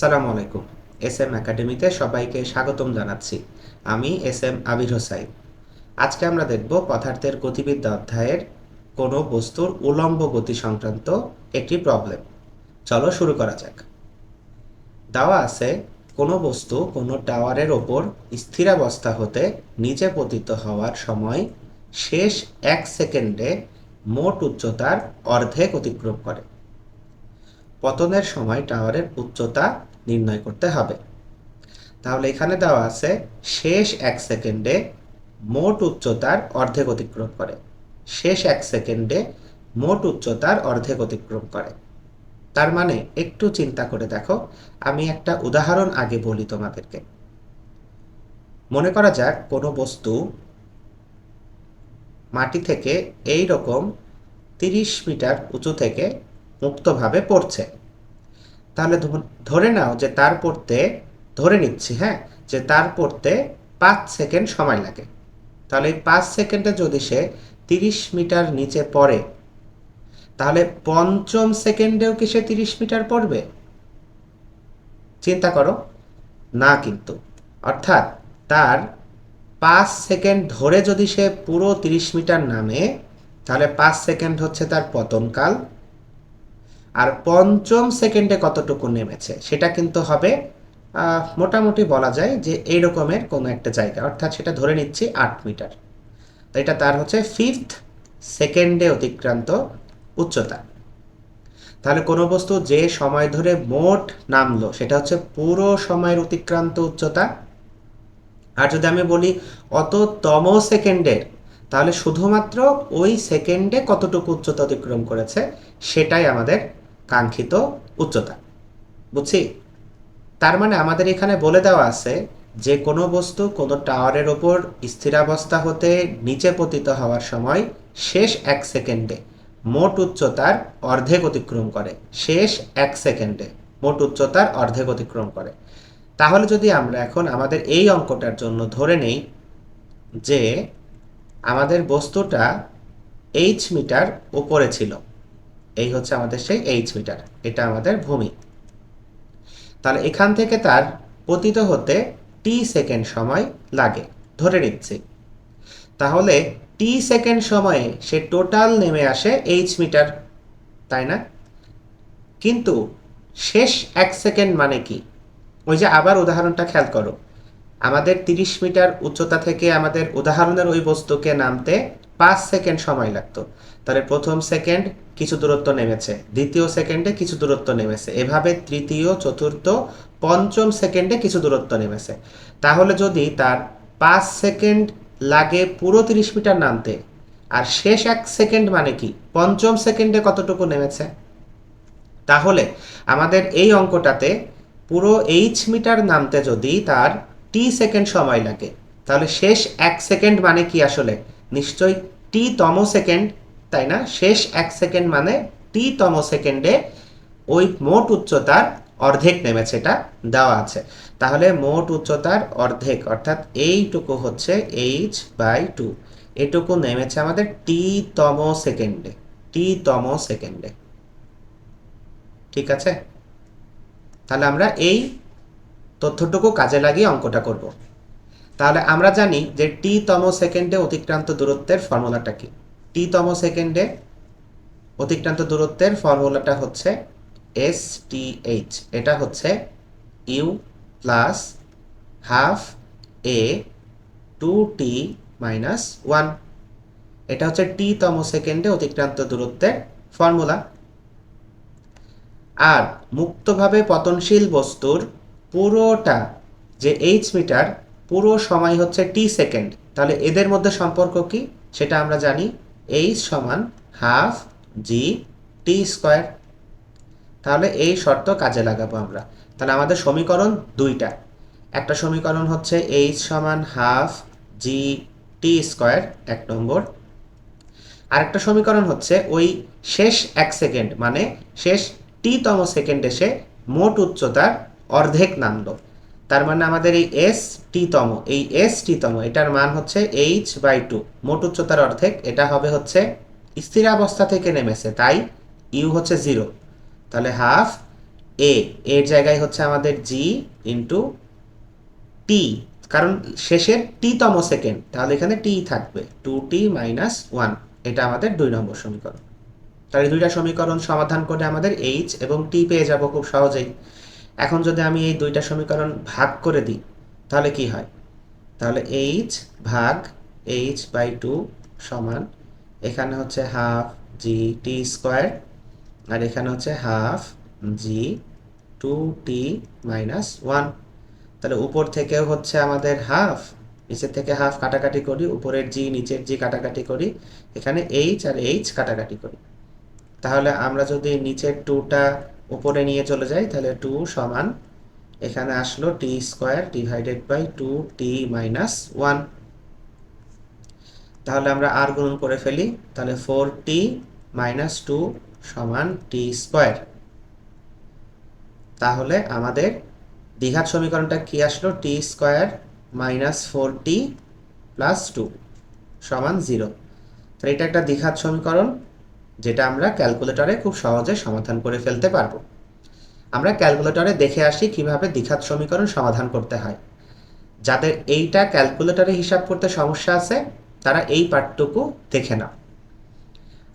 আসসালামু আলাইকুম। S M একাডেমিতে সবাইকে স্বাগতম জানাচ্ছি। আমি এস এম আবির হোসাইন। আজকে আমরা দেখব পদার্থের গতিবিদ্যা অধ্যায়ের কোনো বস্তুর উলম্ব গতি সংক্রান্ত একটি প্রবলেম চলো শুরু করা যাক। দেওয়া আছে, কোনো বস্তু কোনো টাওয়ারের ওপর স্থিরাবস্থা হতে নিচে পতিত হওয়ার সময় শেষ এক সেকেন্ডে মোট উচ্চতার অর্ধেক অতিক্রম করে। পতনের সময় টাওয়ারের উচ্চতা নির্ণয় করতে হবে। তাহলে এখানে দেওয়া আছে, শেষ এক সেকেন্ডে মোট উচ্চতার অর্ধেক অতিক্রম করে। শেষ এক সেকেন্ডে মোট উচ্চতার অর্ধেক অতিক্রম করে। তার মানে একটু চিন্তা করে দেখো, আমি একটা উদাহরণ আগে বলি তোমাদেরকে। মনে করা যাক কোনো বস্তু মাটি থেকে এই রকম তিরিশ মিটার উঁচু থেকে মুক্তভাবে পড়ছে। তাহলে ধরে নাও যে তার পড়তে, ধরে নিচ্ছি হ্যাঁ? যে তার পড়তে পাঁচ সেকেন্ড সময় লাগে। তাহলে এই পাঁচ সেকেন্ডে যদি সে তিরিশ মিটার নিচে পড়ে, তাহলে পঞ্চম সেকেন্ডেও কি সে তিরিশ মিটার পড়বে? চিন্তা করো। না কিন্তু। অর্থাৎ তার পাঁচ সেকেন্ড ধরে যদি সে পুরো তিরিশ মিটার নামে, তাহলে পাঁচ সেকেন্ড হচ্ছে তার পতনকাল। আর পঞ্চম সেকেন্ডে কতটুকু নেমেছে, সেটা কিন্তু হবে মোটামুটি বলা যায় যে এই রকমের কোনো একটা জায়গা। অর্থাৎ সেটা ধরে নিচ্ছি আট মিটার। এটা তার হচ্ছে ফিফথ সেকেন্ডে অতিক্রান্ত উচ্চতা। তাহলে কোনো বস্তু যে সময় ধরে মোট নামলো, সেটা হচ্ছে পুরো সময়ের অতিক্রান্ত উচ্চতা। আর যদি আমি বলি অততম সেকেন্ডের তাহলে শুধুমাত্র ওই সেকেন্ডে কতটুকু উচ্চতা অতিক্রম করেছে, সেটাই আমাদের কাঙ্ক্ষিত উচ্চতা। বুঝছি? তার মানে আমাদের এখানে বলে দেওয়া আছে, যে কোনো বস্তু কোনো টাওয়ারের ওপর স্থিরাবস্থা হতে নিচে পতিত হওয়ার সময় শেষ এক সেকেন্ডে মোট উচ্চতার অর্ধেক অতিক্রম করে। শেষ এক সেকেন্ডে মোট উচ্চতার অর্ধেক অতিক্রম করে। তাহলে যদি আমরা এখন আমাদের এই অঙ্কটার জন্য ধরে নেই যে আমাদের বস্তুটা এইচ মিটার উপরে ছিল এই হচ্ছে আমাদের সেই এইচ মিটার এটা আমাদের ভূমি। তাহলে এখান থেকে তার পতিত হতে টি সেকেন্ড সময় লাগে, ধরে নিচ্ছি। তাহলে টি সেকেন্ড সময়ে সে টোটাল নেমে আসে এইচ মিটার তাই না? কিন্তু শেষ এক সেকেন্ড মানে কি? ওই যে আবার উদাহরণটা খেয়াল করো। আমাদের তিরিশ মিটার উচ্চতা থেকে আমাদের উদাহরণের ওই বস্তুকে নামতে পাঁচ সেকেন্ড সময় লাগতো। তাহলে প্রথম সেকেন্ড কিছু দূরত্ব নেমেছে, দ্বিতীয় সেকেন্ডে কিছু দূরত্ব নেমেছে, এভাবে তৃতীয়, চতুর্থ, পঞ্চম সেকেন্ডে কিছু দূরত্ব নেমেছে। তাহলে যদি তার পাঁচ সেকেন্ড লাগে পুরো তিরিশ মিটার নামতে, আর শেষ এক সেকেন্ড মানে কি? পঞ্চম সেকেন্ডে কতটুকু নেমেছে? তাহলে আমাদের এই অঙ্কটাতে পুরো এইচ মিটার নামতে যদি তার টি সেকেন্ড সময় লাগে, তাহলে শেষ এক সেকেন্ড মানে কি আসলে? নিশ্চয়ই টি তম সেকেন্ড তাই না? শেষ এক সেকেন্ড মানে টি তম সেকেন্ডে ওই মোট উচ্চতার অর্ধেক নেমেছে, এটা দেওয়া আছে। তাহলে মোট উচ্চতার অর্ধেক, অর্থাৎ এইটুকু হচ্ছে এইচ বাই টু। এটুকু নেমেছে আমাদের টি তম সেকেন্ডে টি তম সেকেন্ডে ঠিক আছে? তাহলে আমরা এই তথ্যটুকু কাজে লাগিয়ে অঙ্কটা করব। তাহলে আমরা জানি যে টি তম সেকেন্ডে অতিক্রান্ত দূরত্বের ফর্মুলাটা কি? টি তম সেকেন্ডে অতিক্রান্ত দূরত্বের ফর্মুলাটা হচ্ছে এস টি এইচ এটা হচ্ছে U plus half A two T minus one এটা হচ্ছে টি তম সেকেন্ডে অতিক্রান্ত দূরত্বের ফর্মুলা। আর মুক্তভাবে পতনশীল বস্তুর পুরোটা যে এইচ মিটার পুরো সময় হচ্ছে টি সেকেন্ড তাহলে এদের মধ্যে সম্পর্ক কি? সেটা আমরা জানি এইচ সমান হাফ জি টি স্কোয়ার তাহলে এই শর্ত কাজে লাগাবো আমরা। তাহলে আমাদের সমীকরণ দুইটা। একটা সমীকরণ হচ্ছে এইচ সমান হাফ জি টি স্কোয়ার এক নম্বর। আরেকটা সমীকরণ হচ্ছে ওই শেষ এক সেকেন্ড মানে শেষ টি তম সেকেন্ড এসে মোট উচ্চতার অর্ধেক নামলো। তার মানে আমাদের এই এস টি তম, এই এস টি তম, এটার মান হচ্ছে এইচ বাই টু মোট উচ্চতার অর্ধেক, এটা হবে হচ্ছে স্থিরাবস্থা থেকে নেমেছে, তাই ইউ হচ্ছে জিরো তাহলে হাফ এ এর জায়গায় হচ্ছে আমাদের জি ইন্টু টি কারণ শেষের টি তম সেকেন্ড তাহলে এখানে টি থাকবে টু টি মাইনাস ওয়ান এটা আমাদের দুই নম্বর সমীকরণ। তাহলে দুইটা সমীকরণ সমাধান করে আমাদের এইচ এবং টি পেয়ে যাব খুব সহজেই। এখন যদি আমি এই দুইটা সমীকরণ ভাগ করে দিই, তাহলে কি হয়? তাহলে এইচ ভাগ এইচ বাই টু সমান, এখানে হচ্ছে হাফ জি টি স্কোয়ার আর এখানে হচ্ছে half G two T minus one তাহলে উপর থেকেও হচ্ছে আমাদের হাফ নিচের থেকে হাফ কাটাকাটি করি, উপরের জি নিচের জি কাটাকাটি করি, এখানে এইচ আর এইচ কাটাকাটি করি। তাহলে আমরা যদি নিচের টুটা উপরে নিয়ে চলে যাই, তাহলে টু সমান, এখানে আসলো T square divided by two T minus one তাহলে আমরা আর গুণন করে ফেলি, তাহলে ফোর টি মাইনাস টু সমান টি স্কোয়ার তাহলে আমাদের দ্বিঘাত সমীকরণটা কি আসলো? T square minus four T plus two সমান জিরো তো এটা একটা দ্বিঘাত সমীকরণ। যেটা আমরা ক্যালকুলেটরে খুব সহজে সমাধান করে ফেলতে পারব। আমরা ক্যালকুলেটরে দেখে আসি কীভাবে দ্বিঘাত সমীকরণ সমাধান করতে হয়। যাদের এইটা ক্যালকুলেটরে হিসাব করতে সমস্যা আছে, তারা এই পার্টটুকু দেখে নাও।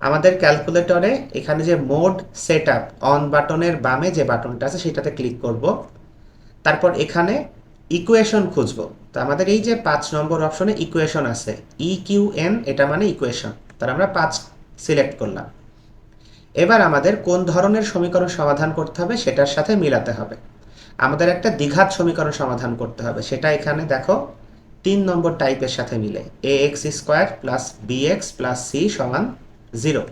আমাদের ক্যালকুলেটরে এখানে যে মোড সেট আপ অন বাটনের বামে যে বাটনটা আছে, সেটাতে ক্লিক করব। তারপর এখানে ইকুয়েশন খুঁজব। তো আমাদের এই যে পাঁচ নম্বর অপশনে ইকুয়েশন আছে ই কিউ এন এটা মানে ইকুয়েশন। তার আমরা পাঁচ সিলেক্ট করলাম। এবার আমাদের কোন ধরনের সমীকরণ সমাধান করতে হবে সেটার সাথে মিলাতে হবে। আমাদের একটা দ্বিঘাত সমীকরণ সমাধান করতে হবে। সেটা এখানে দেখো, তিন নম্বর টাইপের সাথে মিলে। A X square plus B X plus C সমান জিরো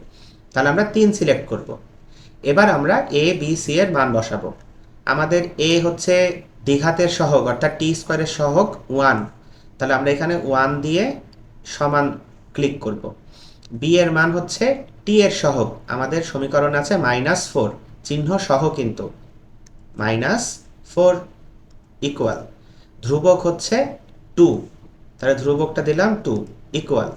তাহলে আমরা তিন সিলেক্ট করব। এবার আমরা এ বি সি এর মান বসাবো। আমাদের এ হচ্ছে দ্বিঘাতের সহগ, অর্থাৎ টি স্কোয়ারের সহগ ওয়ান তাহলে আমরা এখানে ওয়ান দিয়ে সমান ক্লিক করব। বি এর মান হচ্ছে টি এর সহগ। আমাদের সমীকরণ আছে মাইনাস ফোর চিহ্ন সহ কিন্তু। মাইনাস ফোর ইকুয়াল ধ্রুবক হচ্ছে টু তাহলে ধ্রুবকটা দিলাম টু ইকুয়াল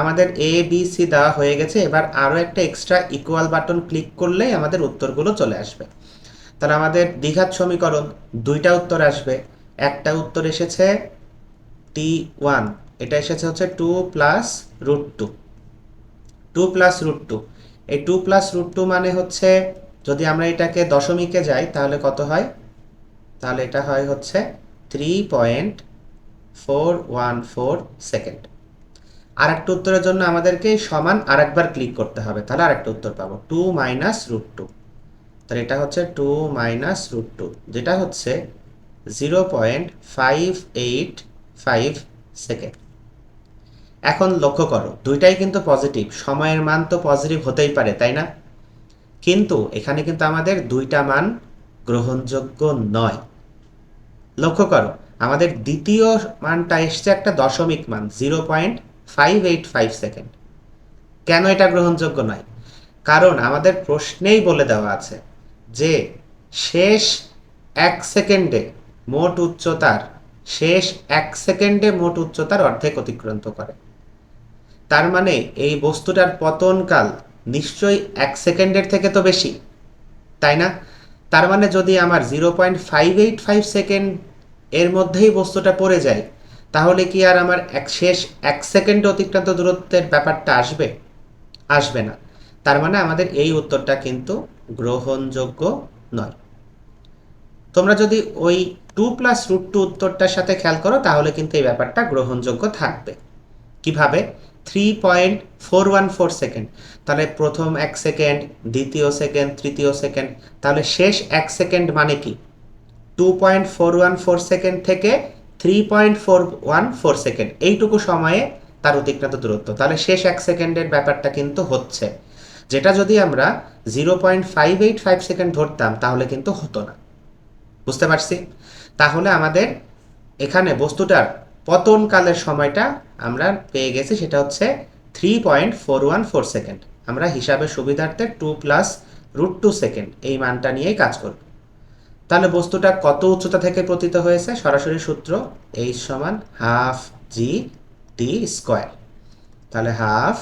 আমাদের এ বি সি দেওয়া হয়ে গেছে, এবার আরও একটা এক্সট্রা ইকুয়াল বাটন ক্লিক করলেই আমাদের উত্তরগুলো চলে আসবে। তাহলে আমাদের দ্বিঘাত সমীকরণ, দুইটা উত্তর আসবে। একটা উত্তর এসেছে টি ওয়ান এটা এসেছে হচ্ছে two plus root two two plus root two এই টু প্লাস রুট টু মানে হচ্ছে যদি আমরা এটাকে দশমিকে যাই, তাহলে কত হয়? তাহলে এটা হয় হচ্ছে three point four one four second আর একটা উত্তরের জন্য আমাদেরকে সমান আরেকবার ক্লিক করতে হবে। তাহলে আরেকটা উত্তর পাবো। টু মাইনাস রুট টু তাহলে এটা হচ্ছে টু মাইনাস রুট টু যেটা হচ্ছে zero point five eight five second এখন লক্ষ্য করো, দুইটাই কিন্তু পজিটিভ সময়ের মান তো পজিটিভ হতেই পারে, তাই না? কিন্তু এখানে কিন্তু আমাদের দুইটা মান গ্রহণযোগ্য নয়। লক্ষ্য করো, আমাদের দ্বিতীয় মানটা এসছে একটা দশমিক মান zero point five eight five second কেন এটা গ্রহণযোগ্য নয়? কারণ আমাদের প্রশ্নেই বলে দেওয়া আছে যে শেষ এক সেকেন্ডে মোট উচ্চতার, শেষ এক সেকেন্ডে মোট উচ্চতার অর্ধেক অতিক্রান্ত করে। তার মানে এই বস্তুটার পতনকাল নিশ্চয়ই এক সেকেন্ডের থেকে তো বেশি, তাই না? তার মানে যদি আমার zero point five eight five second এর মধ্যেই বস্তুটা পড়ে যায়, তাহলে কি আর আমার এক শেষ এক সেকেন্ড অতিক্রান্ত দূরত্বের ব্যাপারটা আসবে? আসবে না। তার মানে আমাদের এই উত্তরটা কিন্তু গ্রহণযোগ্য নয়। তোমরা যদি ওই টু প্লাস রুট টু উত্তরটার সাথে খেয়াল করো, তাহলে কিন্তু এই ব্যাপারটা গ্রহণযোগ্য থাকবে। কীভাবে? Three point four one four second তাহলে প্রথম এক সেকেন্ড দ্বিতীয় সেকেন্ড তৃতীয় সেকেন্ড তাহলে শেষ এক সেকেন্ড মানে কি? Two point four one four second থেকে three point four one four second এইটুকু সময়ে তার অতিক্রান্ত দূরত্ব। তাহলে শেষ এক সেকেন্ডের ব্যাপারটা কিন্তু হচ্ছে। যেটা যদি আমরা zero point five eight five second ধরতাম, তাহলে কিন্তু হতো না। বুঝতে পারছি? তাহলে আমাদের এখানে বস্তুটার পতনকালের সময়টা আমরা পেয়ে গেছি, সেটা হচ্ছে three point four one four second আমরা হিসাবে সুবিধার্থে two plus root two second এই মানটা নিয়েই কাজ করব। তাহলে বস্তুটা কত উচ্চতা থেকে পতিত হয়েছে? সরাসরি সূত্র এইচ সমান হাফ জি টি স্কোয়ার তাহলে হাফ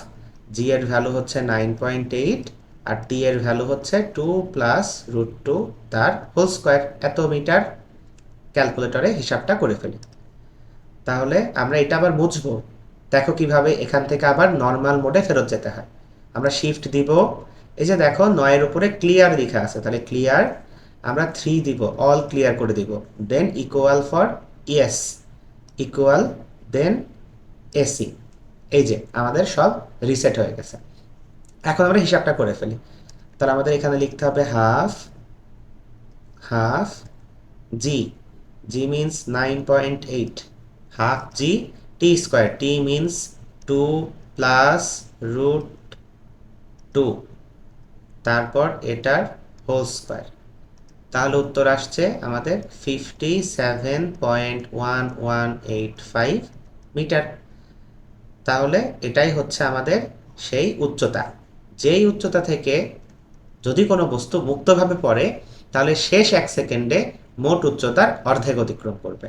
জি এর ভ্যালু হচ্ছে নাইন পয়েন্ট এইট আর টি এর ভ্যালু হচ্ছে টু প্লাস রুট টু তার হোল স্কোয়ার এত মিটার ক্যালকুলেটরে হিসাবটা করে ফেলি। তাহলে আমরা এটা আবার বুঝব। দেখো কীভাবে এখান থেকে আবার নর্মাল মোডে ফেরত যেতে হয়। আমরা শিফট দিব। এই যে দেখো, নয়ের উপরে ক্লিয়ার লেখা আছে। তাহলে ক্লিয়ার আমরা থ্রি দিব অল ক্লিয়ার করে দিব। Then equal for yes equal then AC এই যে, আমাদের সব রিসেট হয়ে গেছে। এখন আমরা হিসাবটা করে ফেলি। তাহলে আমাদের এখানে লিখতে হবে half half G G means nine point eight half G, T square, T means two plus root two. তারপর এটার হোল স্কোয়ার। তাহলে উত্তর আসছে আমাদের fifty seven point one one eight five metre. তাহলে এটাই হচ্ছে আমাদের সেই উচ্চতা। যেই উচ্চতা থেকে যদি কোনো বস্তু মুক্তভাবে পড়ে, তাহলে শেষ এক সেকেন্ডে মোট উচ্চতার অর্ধেক অতিক্রম করবে।